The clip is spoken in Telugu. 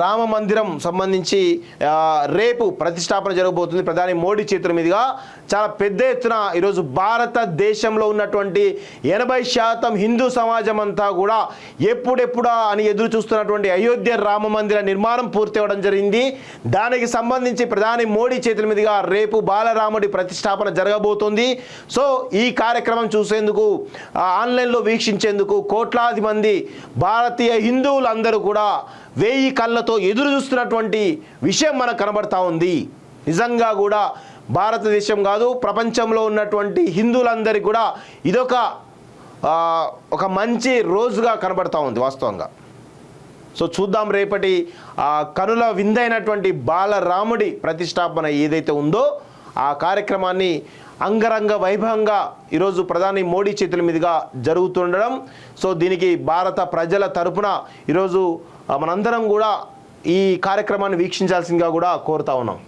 రామ మందిరం సంబంధించి రేపు ప్రతిష్టాపన జరగబోతుంది. ప్రధాని మోడీ చేతుల మీదుగా చాలా పెద్ద ఎత్తున ఈరోజు భారతదేశంలో ఉన్నటువంటి ఎనభై శాతం హిందూ సమాజం అంతా కూడా ఎప్పుడెప్పుడా అని ఎదురు చూస్తున్నటువంటి అయోధ్య రామ మందిర నిర్మాణం పూర్తి అవ్వడం జరిగింది. దానికి సంబంధించి ప్రధాని మోడీ చేతుల మీదుగా రేపు బాలరాముడి ప్రతిష్టాపన జరగబోతుంది. సో ఈ కార్యక్రమం చూసేందుకు ఆన్లైన్లో వీక్షించేందుకు కోట్లాది మంది భారతీయ హిందువులందరూ కూడా వేయి కళ్ళతో ఎదురు చూస్తున్నటువంటి విషయం మనకు కనబడతా ఉంది. నిజంగా కూడా భారతదేశం కాదు ప్రపంచంలో ఉన్నటువంటి హిందువులందరికీ కూడా ఇదొక ఒక మంచి రోజుగా కనబడతా ఉంది వాస్తవంగా. సో చూద్దాం రేపటి ఆ కనుల విందైనటువంటి బాలరాముడి ప్రతిష్టాపన ఏదైతే ఉందో ఆ కార్యక్రమాన్ని అంగరంగ వైభవంగా ఈరోజు ప్రధాని మోడీ చేతుల మీదుగా జరుగుతుండడం. సో దీనికి భారత ప్రజల తరపున ఈరోజు మనందరం కూడా ఈ కార్యక్రమాన్ని వీక్షించాల్సిందిగా కూడా కోరుతా ఉన్నాం.